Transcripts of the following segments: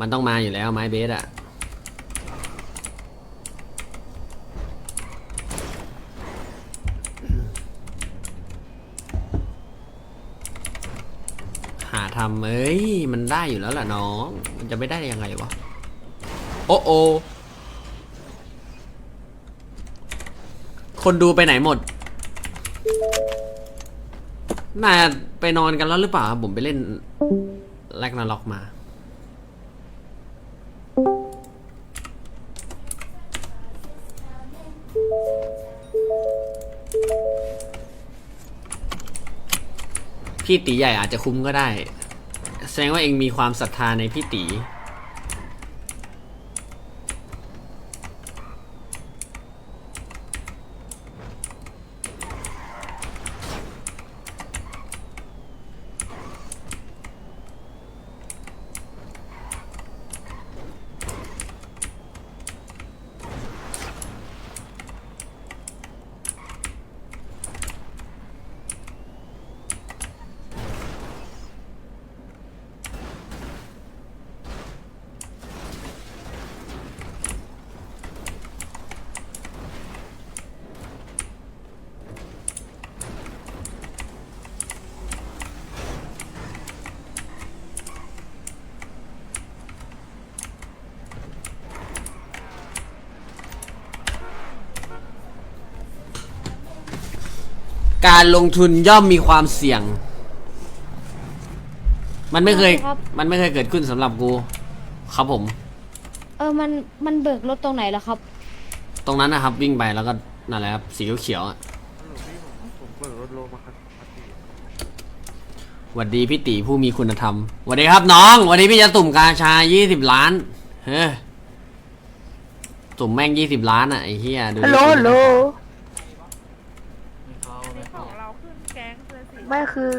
มันต้องมาอยู่แล้วไม้เบสอะหาทำเอ้ย มันได้อยู่แล้วล่ะน้อง มันจะไม่ได้ยังไงวะ โอ้โอคนดูไปไหนหมด น่าไปนอนกันแล้วหรือเปล่าผมไปเล่นแลกนาล็อกมา พี่ตีใหญ่อาจจะคุ้มก็ได้ แสดงว่าเองมีความศรัทธาในพี่ตี การลงทุนย่อมมีความเสี่ยง มันไม่เคย ครับ มันไม่เคยเกิดขึ้นสำหรับกู ครับผม เออมันมันเบิกรถตรงไหนล่ะครับตรงนั้นนะครับ วิ่งไปแล้วก็นั่นแหละครับสีเขียวๆอะฮัลโหลพี่ผมผมเปิดรถโลมาครับครับพี่หวัดดีพี่ตีผู้มีคุณธรรมหวัดดีครับน้องหวัดดีพี่จะตุ่มกาชายี่สิบล้าน เฮ้ยตุ่มแม่งยี่สิบล้านอะไอ้เหี้ยดูดิฮัลโหลฮัลโหล ของเราขึ้นแก๊งเลยสิ ไม่คือ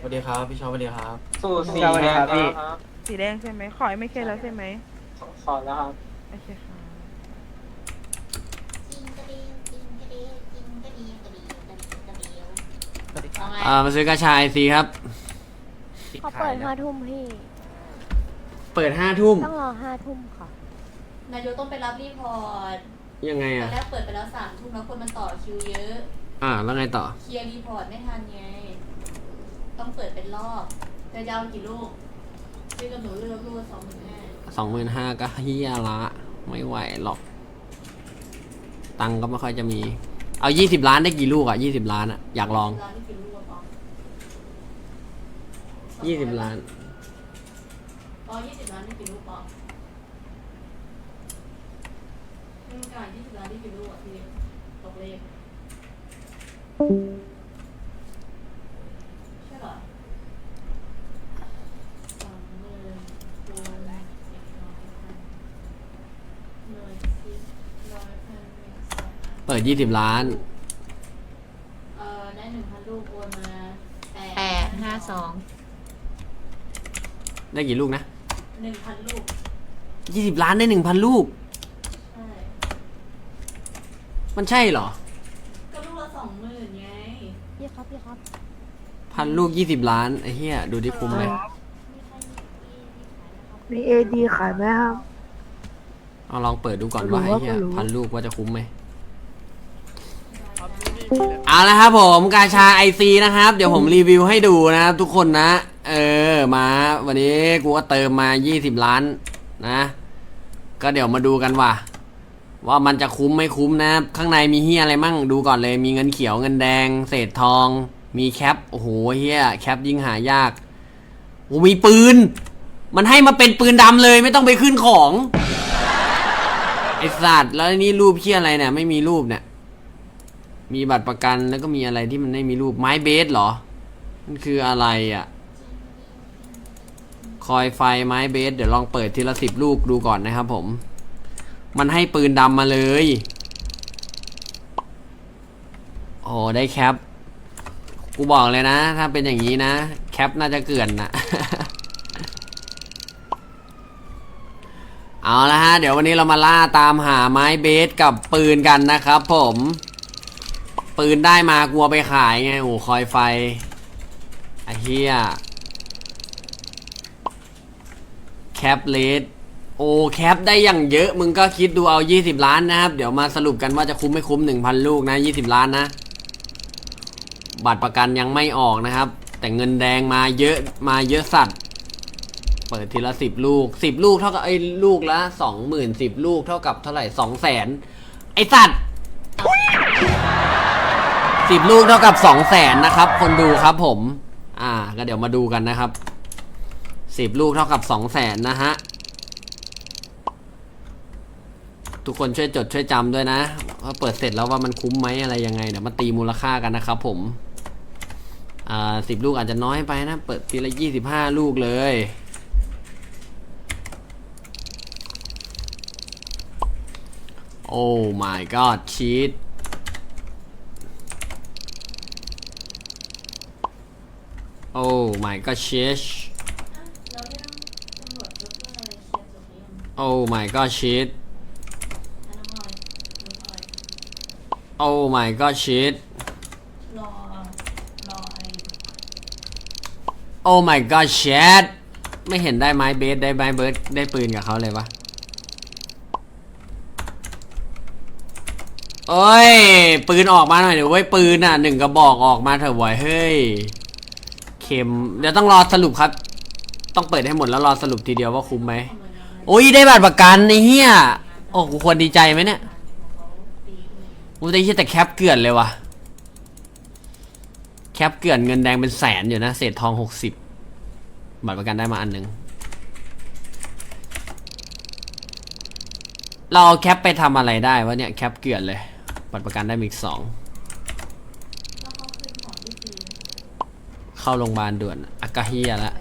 สวัสดีครับพี่ชอบสวัสดีครับ สูตรสีสวัสดีครับพี่ สีแดงใช่ไหมขอยไม่เคยแล้วใช่ไหมขอแล้วครับโอเคค่ะอ่ามาซื้อกาชาไอซีครับ เขาเปิดห้าทุ่มพี่ เปิดห้าทุ่มต้องรอห้าทุ่มค่ะ นายกต้องไปรับรีพอร์ตยังไงตออะ นแรกเปิดไปแล้วสามทุ่มแล้วคนมันต่อคิวเยอะ อ่า แล้วไงต่อ เคลียร์รีพอร์ตไม่ทันไง ต้องเปิดเป็นรอบจะยาวกี่ลูกซื้อกับหนูเลือกลูกสองหมื่นห้าสองหมื่นห้าก็เฮียละ ไม่ไหวหรอก ตังค์ก็ไม่ค่อยจะมี เอายี่สิบล้านได้กี่ลูกอะยี่สิบล้านอะ อยากลองร้านที่กี่ลูกอะปองยี่สิบล้าน ปองยี่สิบล้านได้กี่ลูกปองเรื่องการยี่สิบล้านได้กี่ลูกอะพี่ตกเลข ใช่เหรอสองหมื่นคูณเจ็ดร้อยพันหน่วยสิบร้อยพันหนึ่งแสนเปิดยี่สิบล้าน เอ่อได้หนึ่งพันลูกโอนมาแปแปดห้าสองได้กี่ลูกนะหนึ่งพันลูก ยี่สิบล้านได้หนึ่งพันลูก ใช่ มันใช่เหรอ ก็ลูกละสองหมื่นไง พี่ครับพี่ครับพันลูกยี่สิบล้านไอ้เหี้ยดูดิคุ้มไหมมีเอดีขายไหมครับ เอาลองเปิดดูก่อนว่าไม่รู้ไอ้เหี้ยว่าไม่รู้พันลูกว่าจะคุ้มไหมเอาละครับผมกาชาไอซีนะครับ เดี๋ยวผมรีวิวให้ดูนะครับทุกคนนะ เออมาวันนี้กูก็เติมมา 20 ล้านนะ ก็เดี๋ยวมาดูกันว่า ว่ามันจะคุ้มไม่คุ้มนะ ข้างในมีเฮียอะไรมั่งดูก่อนเลย มีเงินเขียวเงินแดง เศษทอง มีแคป โอ้โหเฮียแคปยิ่งหายากโอ้มีปืน มันให้มาเป็นปืนดำเลยไม่ต้องไปขึ้นของไอสัตว์แล้วนี่รูปเฮียอะไรเนี่ย ไม่มีรูปเนี่ย มีบัตรประกันแล้วก็มีอะไรที่มันไม่มีรูปไม้เบสเหรอ มันคืออะไรอะ่ะคอยไฟไม้เบสเดี๋ยวลองเปิดทีละสิบลูกดูก่อนนะครับผม มันให้ปืนดำมาเลยโอ้ได้แคป กูบอกเลยนะ ถ้าเป็นอย่างนี้นะ แคปน่าจะเกลื่อนนะเอาละฮะ เดี๋ยววันนี้เรามาล่าตามหาไม้เบสกับปืนกันนะครับผม ปืนได้มากลัวไปขายไงโอ้คอยไฟไอ้เฮียแคปเลส โอ้แคปได้อย่างเยอะมึงก็คิดดูเอา 20 ล้านนะครับ เดี๋ยวมาสรุปกันว่าจะคุ้มไม่คุ้ม 1,000 ลูกนะ 20 ล้านนะ บัตรประกันยังไม่ออกนะครับ แต่เงินแดงมาเยอะมาเยอะสัตว์ เปิดทีละสิบลูกสิบลูกเท่ากับไอ้ลูกละสองหมื่นสิบลูกเท่ากับเท่าไหร่สองแสนไอสัตว์สิบลูกเท่ากับสองแสนนะครับ คนดูครับผม อ่าก็เดี๋ยวมาดูกันนะครับสิบลูกเท่ากับสองแสนนะฮะ ทุกคนช่วยจดช่วยจำด้วยนะว่าเปิดเสร็จแล้วว่ามันคุ้มไหมอะไรยังไงเดี๋ยวมาตีมูลค่ากันนะครับผมอ่าสิบลูกอาจจะน้อยไปนะ เปิดทีละยี่สิบห้าลูกเลยโอ้ my god ชีตโอ้ my god ชีชแล้วเรื่องตำรวจยกเลิกอะไรเคลียร์จบหรือยังโอ้ my god ชีต อันน้องออยน้องออย โอ้ my god ชีตรอ รออะไรอยู่โอ้ my god แชทไม่เห็นได้ไม้เบสได้ไม้เบิร์ดได้ปืนกับเขาเลยวะเอ้ย ปืนออกมาหน่อยเดี๋ยวเว้ยปืนอะหนึ่งกระบอกออกมาเถอะเว้ยเฮ้ยเข็มเดี๋ยวต้องรอสรุปครับ ต้องเปิดให้หมดแล้วรอสรุปทีเดียวว่าคุ้มไหมโอ้ยได้บัตรประกันไอ้เหี้ยโอ้กูควรดีใจไหมเนี่ย กูได้เหี้ยแต่แคปเกลื่อนเลยวะแคปเกลื่อนเงินแดงเป็นแสนอยู่นะเศษทองหกสิบบัตรประกันได้มาอันหนึ่งเราเอาแคปไปทำอะไรได้วะเนี่ยแคปเกลื่อนเลย บัตรประกันได้มาอีกสองแล้วเขาคืนของที่ฟรีเข้าโรงพยาบาลด่วนอากาเฮียละ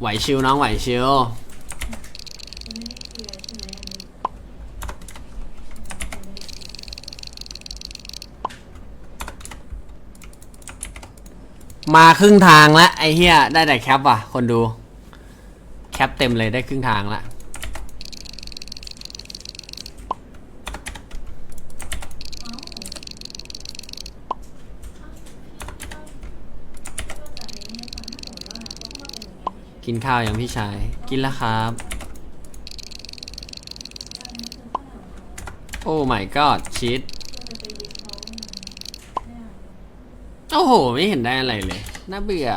ไหวชิวน้องไหวชิวไม่ได้เชียร์ใช่ไหมาครึ่งทางแล้วไอ้เฮียได้แต่แคปว่ะ คนดู แคปเต็มเลยได้ครึ่งทางแล้ว เอ้าเอ้าก็จะไอ้เนี่ยตอนถ้าสมมติว่าเขาก็มาเป็นอย่างเงี้ยเฉย กินข้าวยังพี่ชาย กินแล้วครับ โอ้ my god ชีสก็จะไปยึดโอ้โห ไม่เห็นได้อะไรเลย น่าเบื่อ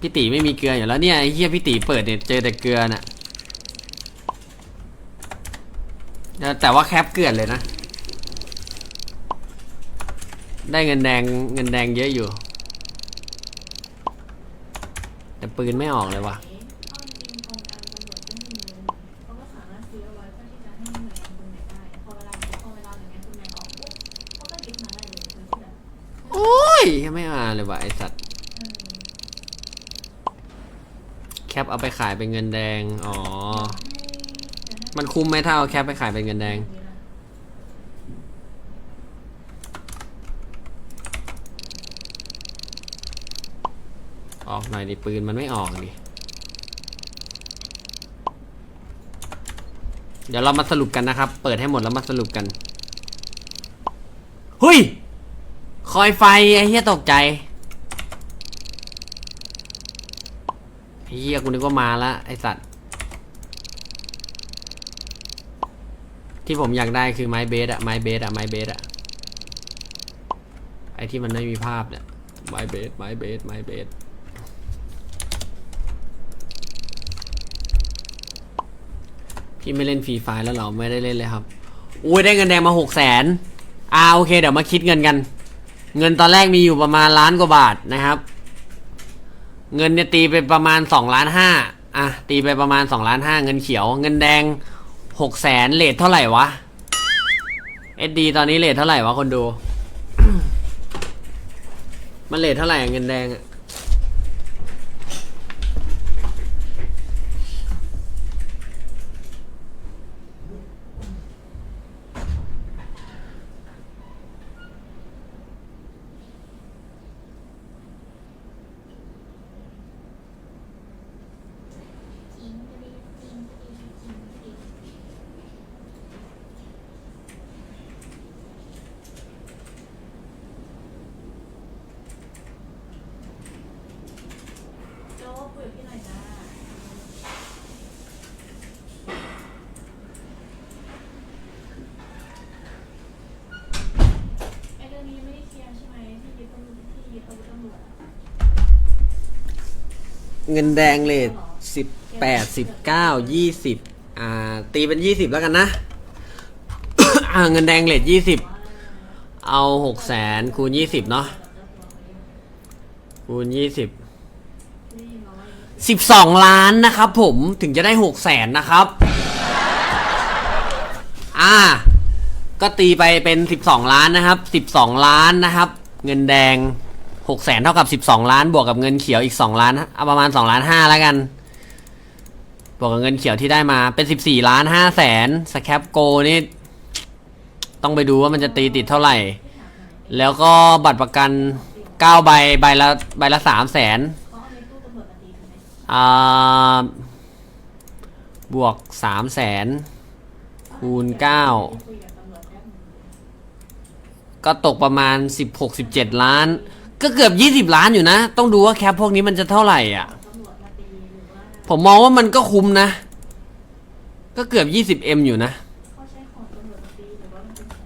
พี่ตีไม่มีเกลืออยู่แล้วเนี่ยไอ้เฮียพี่ตีเปิดเนี่ยเจอแต่เกลือน่ะแต่แต่ว่าแคปเกลือนเลยนะ ได้เงินแดงเงินแดงเยอะอยู่ แต่ ปืนไม่ออกเลยว่ะโอ้ยไม่มาเลยว่ะไอสัตว์แคปเอาไปขายเป็นเงินแดง อ๋อ มันคุ้มไหมถ้าเอาแคปไปขายเป็นเงินแดง นี้ละ ออกหน่อยดิปืนมันไม่ออกดิเดี๋ยวเรามาสรุปกันนะครับ เปิดให้หมดแล้วมาสรุปกันหุยคอยไฟไอ้เหี้ยตกใจไอ้เหี้ยกูนึกว่ามาละไอ้สัตว์ ที่ผมอยากได้คือไม้เบสอะไม้เบสอะไม้เบสอะไอ้ที่มันไม่มีภาพเนี่ยไม้เบสไม้เบสไม้เบส พี่ไม่เล่นฟรีไฟแล้วเราไม่ได้เล่นเลยครับ อุ้ยได้เงินแดงมาหกแสนอ่าโอเค เดี๋ยวมาคิดเงินกัน เงินตอนแรกมีอยู่ประมาณล้านกว่าบาทนะครับ เงินเนี่ยตีไปประมาณสองล้านห้าอะตีไปประมาณสองล้านห้าเงินเขียว เงินแดงหกแสนเลทเท่าไหร่วะเอสดีตอนนี้เลทเท่าไหร่วะคนดู มันเลทเท่าไหร่เงินแดงอะ เงินแดงเลทสิบแปดสิบเก้ายี่สิบอ่าตีเป็นยี่สิบแล้วกันนะ อ่าเงินแดงเลทยี่สิบเอาหกแสนคูณยี่สิบเนาะคูณยี่สิบสิบสองล้านนะครับผมถึงจะได้หกแสนนะครับ อ่า ก็ตีไปเป็นสิบสองล้านนะครับสิบสองล้านนะครับ เงินแดง หกแสนเท่ากับสิบสองล้านบวกกับเงินเขียวอีกสองล้านเอาประมาณสองล้านห้าแล้วกัน บวกกับเงินเขียวที่ได้มาเป็นสิบสี่ล้านห้าแสนสแคปโกนี่ต้องไปดูว่ามันจะตีติดเท่าไหร่ แล้วก็บัตรประกันเก้าใบใบละใบละสามแสนอ่าบวกสามแสนคูณเก้าก็ตกประมาณ16 17ล้าน ก็เกือบ20ล้านอยู่นะ ต้องดูว่าแคปพวกนี้มันจะเท่าไหร่อะ ผมมองว่ามันก็คุ้มนะ ก็เกือบ 20M อยู่นะเขาใช้ของตำรวจมาตีหรือว่ามันเป็นขอ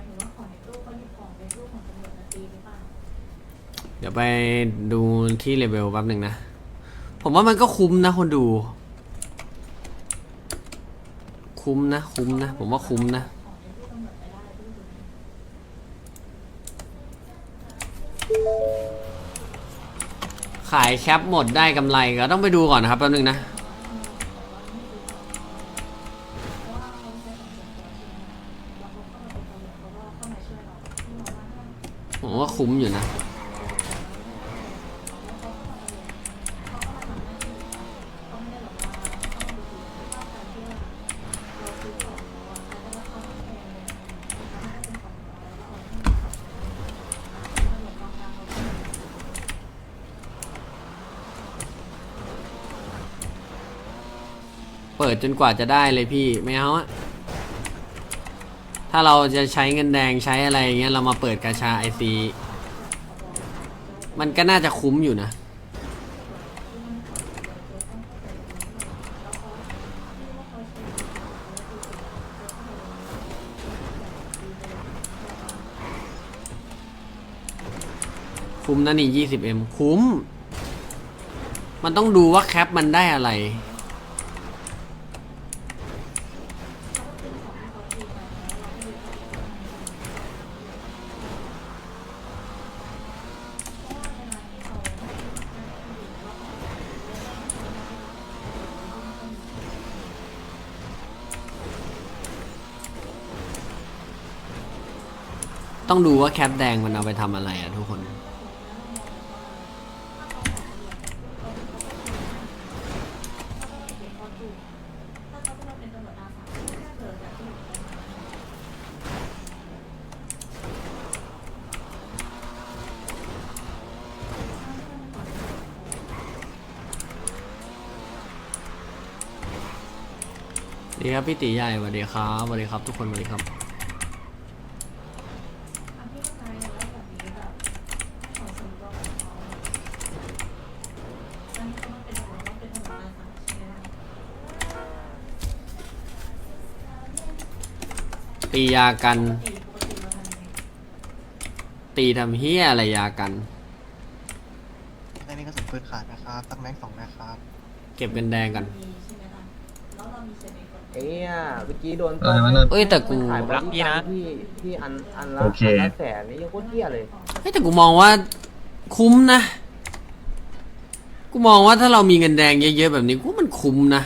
ยถึงว่นตู้เขาหยิบของในตู้ของตำรวจมาตีหรือเปล่าเดี๋ยวไปดูที่เลเวลแป๊บหนึ่งนะ ผมว่ามันก็คุ้มนะคนดู คุ้มนะ คุ้มนะ ผมว่าคุ้มนะ ขายแคปหมดได้กำไรก็ต้องไปดูก่อนนะครับแป๊บนึงนะผมว่าคุ้มอยู่นะ ปิดจนกว่าจะได้เลยพี่ไม่เอาอะถ้าเราจะใช้เงินแดงใช้อะไรอย่างเงี้ยเรามาเปิดกาชาไอซีมันก็น่าจะคุ้มอยู่นะ คุ้มนะนี่ 20M คุ้ม มันต้องดูว่าแคปมันได้อะไร ต้องดูว่าแคปแดงมันเอาไปทำอะไรอะทุกคนสวัสดีครับพี่ตีใหญ่สวัสดีครับสวัสดีครับ ทุกคนสวัสดีครับ ตียากัน ตีทำเฮียอะไรยากันในนี้ก็สุนปืนขาดนะครับสักแม็กสองนะครับ เก็บเงินแดงกันเอ้ยเมื่อกี้โดนเอ้ยแต่กูขายบริการที่ที่อันอันละโอเค อันละแสนนี่ยังโคตรเที่ยเลยเฮ้ยแต่กูมองว่า คุ้มนะ กูมองว่าถ้าเรามีเงินแดงเยอะๆแบบนี้กูว่ามันคุ้มนะ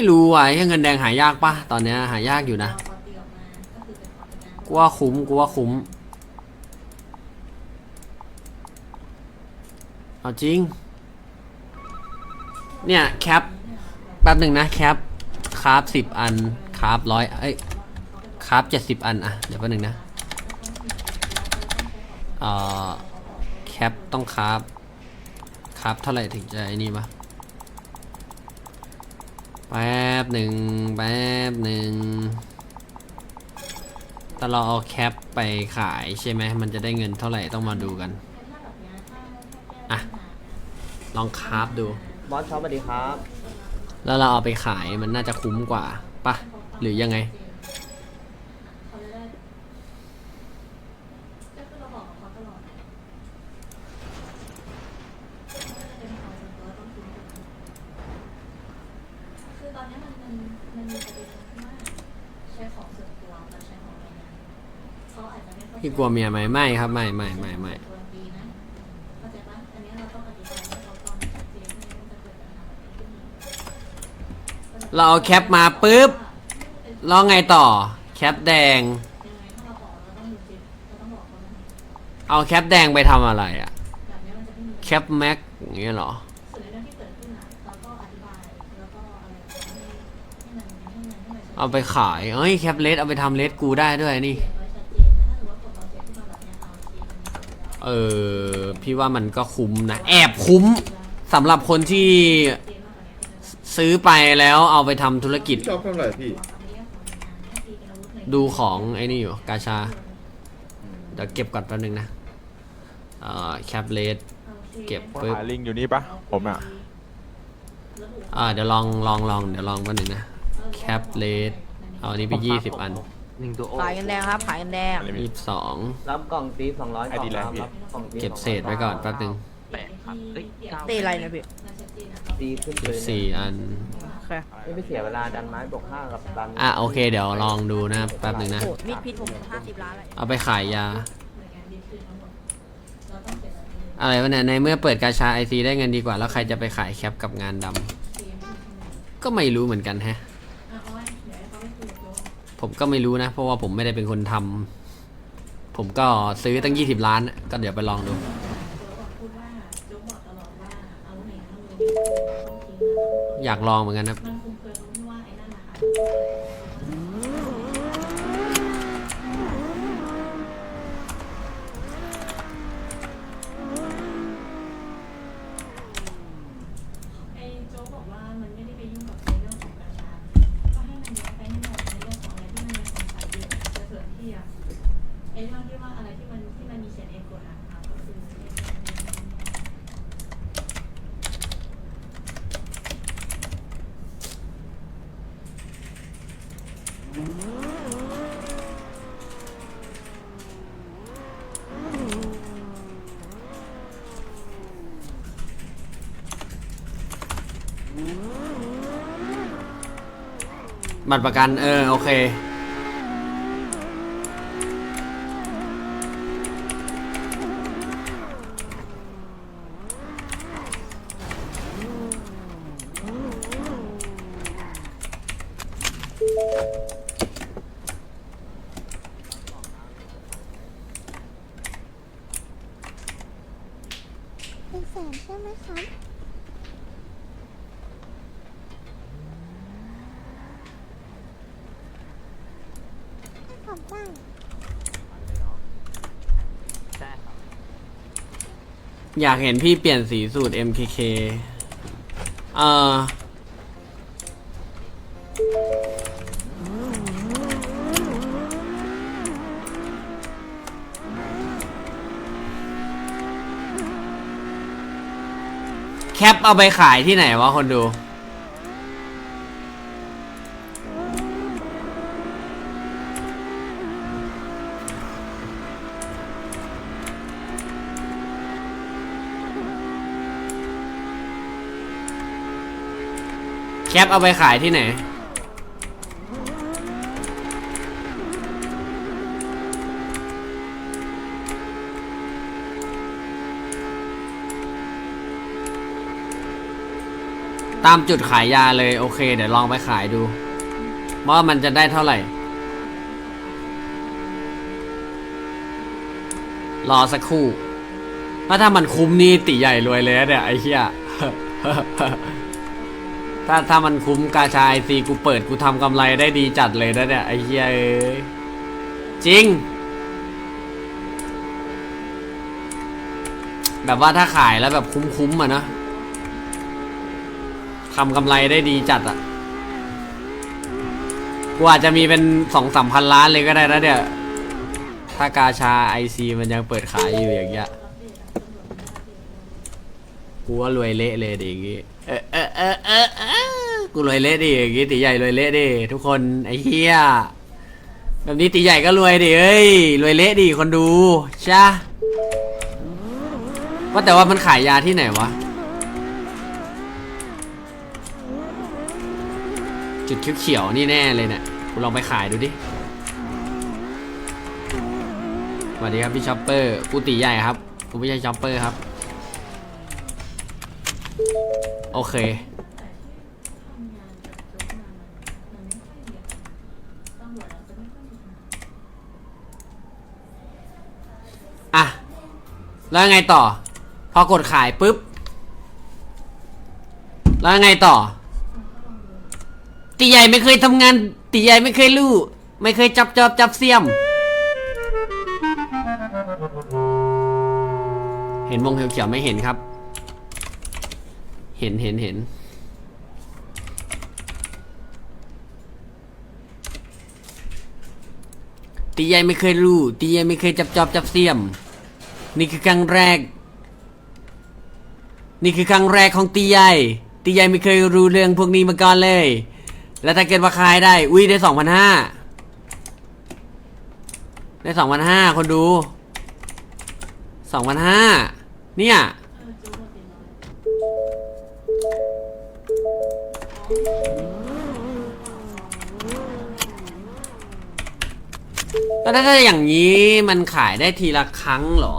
ไม่รู้ว่ะไอ้เงินแดงหายากปะตอนเนี้ยหายากอยู่นะกูว่าคุ้มกูว่าคุ้มเอาจริง เนี่ยแคปแป๊บหนึ่งนะแคปคราฟสิบอันคราฟร้อยเอ้ยคราฟเจ็ดสิบอันอะเดี๋ยวแป๊บหนึ่งนะเอ่อแคปต้องคราฟคราฟเท่าไหร่ถึงจะไอ้นี่ปะ แป๊บหนึ่งแป๊บหนึ่งถ้าเราเอาแคปไปขายใช่ไหม มันจะได้เงินเท่าไหร่ต้องมาดูกัน อะ ลองคราฟดู บอสช็อปสวัสดีครับ แล้วเราเอาไปขายมันน่าจะคุ้มกว่าปะหรือยังไง ก็คือเราบอกกับเขาตลอด อนเนี้ยมันมันมันมีประเด็นที่ว่าใช้ของส่วนตัวกับใช้ของหน่วยงานเขาอาจจะไม่เข้าใจ พี่กลัวเมียไหมไม่ครับไม่ไม่ไม่ไม่เราเขาฟังชัดเจนไม่งั้นมันจะเกิดปัญหาแบบนี้ขึ้นอีกเราแคปมาปุ๊บล้วไงต่อ แคปแดง เอาแคปแดงไปทำอะไรอะแบบนี้มันจะแคปแม็กอย่างเงี้ยเหรอส่วนในเรื่องที่เกิดขึ้นอะเราก็อธิบายแล้วก็อะไรให้ให้มันให้มันให้มันชัดเอาไปขายเอ้ยแคปเลสเอาไปทำเลสกูได้ด้วยนี่ เออพี่ว่ามันก็คุ้มนะ แอบคุ้มสำหรับคนที่เจนมากกว่านี้ก็จะซื้อไปแล้วเอาไปทำธุรกิจชอบเท่าไหร่พี่ดูของไอ้นี่อยู่กาชา เดี๋ยวเก็บก่อนแป๊บนึงนะ เอ่อแคปเลสเก็บปึ๊บหาลิงอยู่นี่ปะผมอะ อ่าเดี๋ยวลองลองลองเดี๋ยวลองแป๊บนึงนะแคปเลสเอาอันนี้ไปยี่สิบอัน หนึ่งตัวโอขายกันแดงครับขายกันแดงยี่สิบสองรับกล่องตีสองร้อยกล่อง ID แรงครับพี่รับกล่องตีเก็บเศษไว้ก่อนแป๊บนึงแปดครับเอ้ยเก้าตีอะไรนะพี่ตีขึ้นเลยี่ยสิบสี่อัน โอเคไม่ไปเสียเวลาดันไม้บวกห้ากับดันอะโอเคเดี๋ยวลองดูนะแป๊บนึงนะ โอ้มีดพิษผมห้าสิบล้านเลยเอาไปขายยา อะไรวะเนี่ยในเมื่อเปิดกาชาไอซีได้เงินดีกว่า แล้วใครจะไปขายแคปกับงานดำก็ไม่รู้เหมือนกันแฮะ ผมก็ไม่รู้นะ เพราะว่าผมไม่ได้เป็นคนทำผมก็ซื้อตั้ง 20 ล้านอะก็เดี๋ยวไปลองดู อยากลองเหมือนกันนะ มันคุมเครือตรงที่ว่าไอ้นั่นนะคะ ไอ้โจ๊กบอกว่ามันไม่ได้ไปยุ่งกับในเรื่องของประชาก็ให้มันย้ายไปให้หมดในเรื่องของอะไรที่มันยังสงสัยอยู่จะเกิดที่อะไอ้เรื่องที่ว่าอะไรที่มันที่มันมีเขียนเองกฎอะค่ะก็คือ บัตรประกัน เออ โอเค เป็นแสนใช่ไหมครับให้ผมบ้าง อยากเห็นพี่เปลี่ยนสีสูตร MKK เออแคปเอาไปขายที่ไหนวะคนดู ปเอาไปขายที่ไหน ตามจุดขายยาเลยโอเค เดี๋ยวลองไปขายดู ว่ามันจะได้เท่าไหร่ รอสักครู่ว่าถ้ามันคุ้มนี่ตีใหญ่รวยเลยเนี่ยไอ้เหี้ย ถ้าถ้ามันคุ้มกาชาไอซีกูเปิดกูทำกำไรได้ดีจัดเลยนะเนี่ยไอ้เหี้ยเอ้ยจริง แบบว่าถ้าขายแล้วแบบคุ้มๆอะนะทำกำไรได้ดีจัดอะกูอาจจะมีเป็นสองสามพันล้านเลยก็ได้นะเนี่ย ถ้ากาชาไอซีมันยังเปิดขายอยู่อย่างเงี้ย กูว่ารวยเละเลยดิอย่างงี้ เออเออเออเออเออ กูรวยเละดิอย่างงี้ตีใหญ่รวยเละดิทุกคนไอ้เหี้ยแบบนี้ตีใหญ่ก็รวยดิเอ้ยรวยเละดิคนดูใช่ว่าแต่ว่ามันขายยาที่ไหนวะ จุดเขียวๆนี่แน่เลยเนี่ยกูลองไปขายดูดิสวัสดีครับพี่ช็อปเปอร์กูตีใหญ่ครับกูไม่ใช่ช็อปเปอร์ครับ โอเค อะ แล้วไงต่อ พอกดขายปุ๊บ แล้วไงต่อ ตีใหญ่ไม่เคยทำงาน ตีใหญ่ไม่เคยลู่ไม่เคยจับจอบจับเสียม เห็นวงเขียวๆไม่เห็นครับ เห็นเห็นเห็นตีใหญ่ไม่เคยรู้ตีใหญ่ไม่เคยจับจอบจับเสียม นี่คือครั้งแรก นี่คือครั้งแรกของตีใหญ่ตีใหญ่ไม่เคยรู้เรื่องพวกนี้มาก่อนเลย แล้วถ้าเกิดว่าขายได้ อุ้ยได้สองพันห้าได้สองพันห้าคนดูสองพันห้าเนี่ยแล้วถ้าอย่างนี้มันขายได้ทีละครั้งเหรอ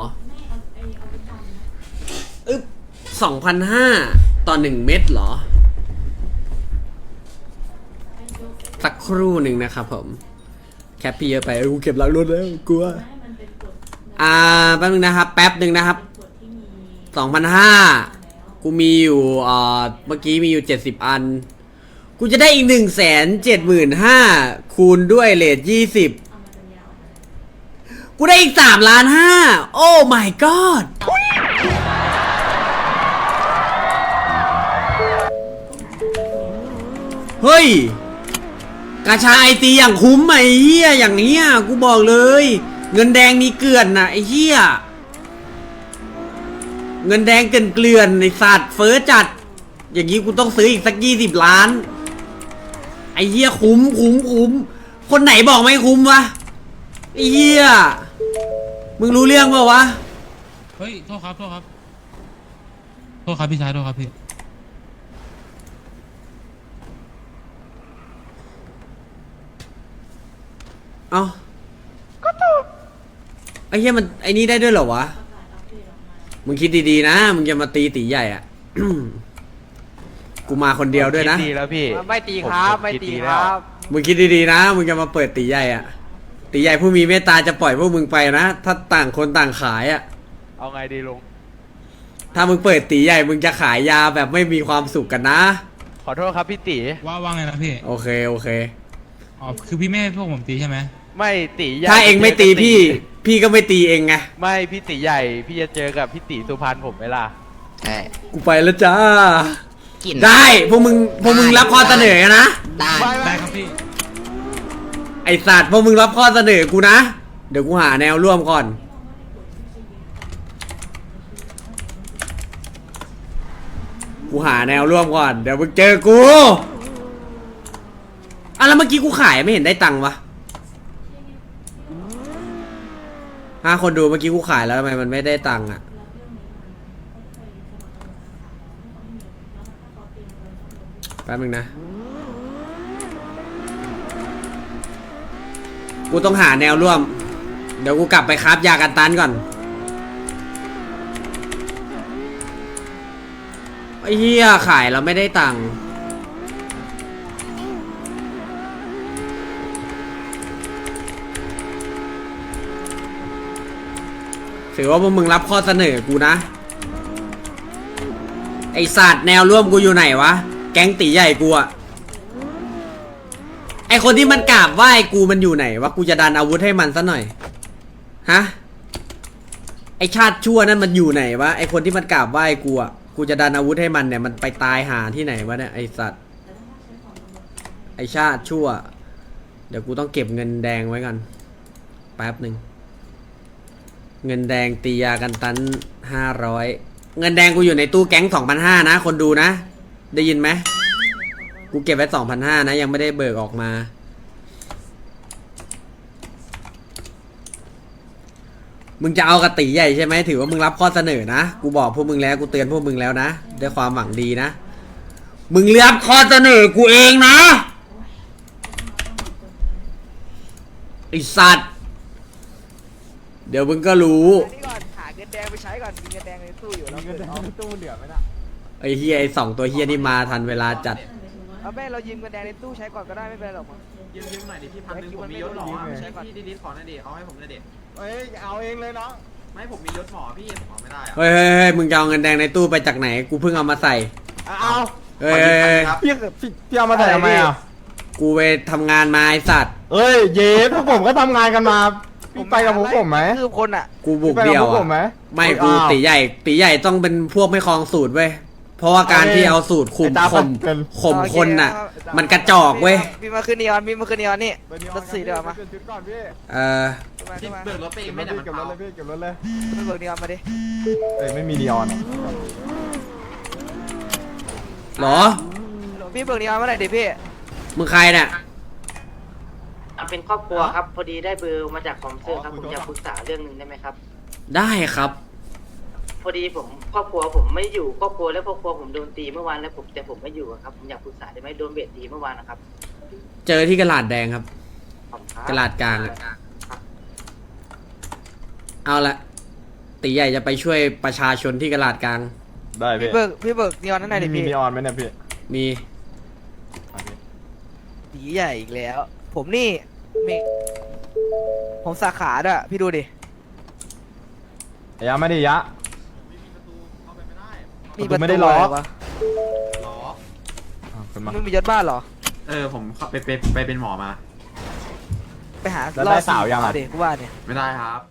บสองพันห้าต่อหนึ่งเม็ดเหรอ สักครู่หนึ่งนะครับผม แคปพี่เยอะไปกูเก็บหลังรถแล้วกลัว อ่า แป๊บนึงนะครับ แป๊บหนึ่งนะครับสองพันห้ากูมีอยู่เอ่อเมื่อกี้มีอยู่เจ็ดสิบอัน กูจะได้อีกหนึ่งแสนเจ็ดหมื่นห้าคูณด้วยเลทยี่สิบกูได้อีกสามล้านห้าโอ้ my god เฮ้ยกาชาไอตีอย่างคุ้มไอ้เหี้ยอย่างเนี้ยกูบอกเลย เงินแดงมีเกลื่อนนะไอ้เหี้ยเงินแดงเกลื่อนเกลื่อนๆไอ้สัตว์เฟ้อจัด อย่างนี้กูต้องซื้ออีกสักยี่สิบล้าน ไอ้เหี้ยคุ้มคุ้มคุ้มคนไหนบอกไม่คุ้มวะไอ้เหี้ยมึงรู้เรื่องเปล่าวะ เฮ้ย โทษครับ โทษครับ โทษครับพี่ชาย โทษครับพี่ เอ้าไอ้เหี้ยมันไอ้นี่ได้ด้วยเหรอวะ มึงคิดดีๆนะ มึงจะมาตีตีใหญ่อะกูมาคนเดียวด้วยนะคิดีแล้วพี่ไม่ตีครับผไม่คิดตีดีคแล้วรับ มึงคิดดีๆนะ มึงจะมาเปิดตีใหญ่อะตีใหญ่ผู้มีเมตตาจะปล่อยพวกมึงไปนะ ถ้าต่างคนต่างขายอะเอาไงดีลุง ถ้ามึงเปิดตีใหญ่ มึงจะขายยาแบบไม่มีความสุขกันนะ ขอโทษครับพี่ตีว่าว่าไงนะพี่ โอเค โอเค อ๋อ คือพี่ไม่ให้พวกผมตีใช่ไหม ไม่ตีใหญ่ถ้าเองไม่ตีพี่ พี่ก็ไม่ตีเองไง ไม่พี่ตีใหญ่ พี่จะเจอกับพี่ตีสุพรรณผมไหมล่ะกูไปแล้วจ้า กินได้ พวกมึง พวกมึงรับข้อเสนอนะ ได้ได้ครับพี่ ไอสัตว์พวกมึงรับข้อเสนอกูนะ เดี๋ยวกูหาแนวร่วมก่อนกูหาแนวร่วมก่อน เดี๋ยวมึงเจอกูอะแล้วเมื่อกี้กูขายไม่เห็นได้ตังค์วะ ห้าคนดูเมื่อกี้กูขายแล้วทำไมมันไม่ได้ตังค์อะ แป๊บนึงนะ กูต้องหาแนวร่วม เดี๋ยวกูกลับไปคราฟยากันตันก่อน ไอ้เหี้ยขายแล้วไม่ได้ตังค์ ถือว่าพวกมึงรับข้อเสนอกูนะ ไอสัตว์แนวร่วมกูอยู่ไหนวะ แก๊งตีใหญ่กูอะไอคนที่มันกราบไหว้กูมันอยู่ไหนวะกูจะดันอาวุธให้มันซะหน่อย ฮะ ไอชาติชั่วนั่นมันอยู่ไหนวะไอคนที่มันกราบไหว้กูอะกูจะดันอาวุธให้มันเนี่ยมันไปตายหาที่ไหนวะเนี่ยไอสัตว์ ไอชาติชั่ว เดี๋ยวกูต้องเก็บเงินแดงไว้กันแป๊บหนึ่ง เงินแดงตียากันตันห้าร้อยเงินแดงกูอยู่ในตู้แก๊งสองพันห้านะ คนดูนะ ได้ยินไหมกูเก็บไว้สองพันห้านะ ยังไม่ได้เบิกออกมา มึงจะเอากระตีใหญ่ใช่ไหมถือว่ามึงรับข้อเสนอนะ กูบอกพวกมึงแล้วกูเตือนพวกมึงแล้วนะด้วยความหวังดีนะ มึงเลือกข้อเสนอกูเองนะไอสัตว เดี๋ยวมึงก็รู้นี่ก่อนหาเงินแดงไปใช้ก่อนมีเงินแดงในตู้อยู่แล้วเงินแดงในตู้เหลือไหมล่ะไอเฮียไอสองตัวเฮียนี่มาทันเวลาจัด เอาแม่เรายืมเงินแดงในตู้ใช้ก่อนก็ได้ไม่เป็นไรหรอกมั้ง ยืมยืมหน่อยดิพี่พันหนึ่งผมมียศหมอใช้พี่ดิดิขอหน่อยดิเอาให้ผมหน่อยดิเอ้ยเอาเองเลยน้องไม่ผมมียศหมอพี่ผมเอาไม่ได้อะเฮ้ยเฮ้ยเฮ้ยมึงจะเอาเงินแดงในตู้ไปจากไหน กูเพิ่งเอามาใส่ เอาเฮ้ยเฮ้ยเฮ้ยครับพี่พี่พี่เอามาใส่ทำไมอะกูไปทำงานมาไอสัตว์ เอ้ยเย้พวกผมก็ทำงานกันมา พี่ไปกับพวกผมไหมคือคนอะกูบุพี่กไปกัเดี่ยวพวกผมไหม อะไม่อ้าวกูตีใหญ่ตีใหญ่ต้องเป็นพวกไม่คลองสูตรเว้ยเพราะว่าการที่เอาสูตรคุมไอ้ตาข่มเป็นข่มโอเคคนน่ะครับมันกระจอกเว้ยพี่มาขึ้นนีออนพี่มาขึ้นนีออนนี่รถสีเดียวมาเปลี่ยนชุดก่อนพี่เออขึ้นมาพี่ขึ้นมาเบิกรถไปเองไหม่เก็บเนี่ยมันรถเผาเลยพี่เก็บรถเลยไปเบิกนีออนมาดิเอ้ยไม่มีนีออนเหรอพี่เบิกนีออนเมื่อไหร่ดิพี่มึงใครเนี่ย เป็นครอบครัวครับ พอดีได้เบอร์มาจากคอมเซอร์ครับผมอยากปรึกษาเรื่องหนึ่งได้ไหมครับ ได้ครับ พอดีผมครอบครัวผมไม่อยู่ครอบครัวและครอบครัวผมโดนตีเมื่อวานแล้วผมแต่ผมไม่อยู่อะครับผมอยากปรึกษาได้ไหมโดนเบียดตีเมื่อวานนะครับเจอที่กระลาดแดงครับ ขอบคุณครับกระดาษกลางอะครับเอาละตีใหญ่จะไปช่วยประชาชนที่กระลาดกลาง ได้พี่พี่เบิกพี่เบิกนีออนนั่นไหนดิมีพี่นีออนไหมเนี่ยพี่มี เอาพี่ผีใหญ่อีกแล้ว ผมนี่ มีผมสาขาด้วยพี่ดูดิไอ้ยะไม่ได้ยะ มีประตูไม่ได้ล็อกะรวะล้ออ้าวขึ้นมามึงมียศบ้านเหรอ เออ ผมไปไปไปเป็นหมอมา ไปหาแล้วได้สาวยังอะอะดิกูว่าเนี่ย ไม่ได้ครับ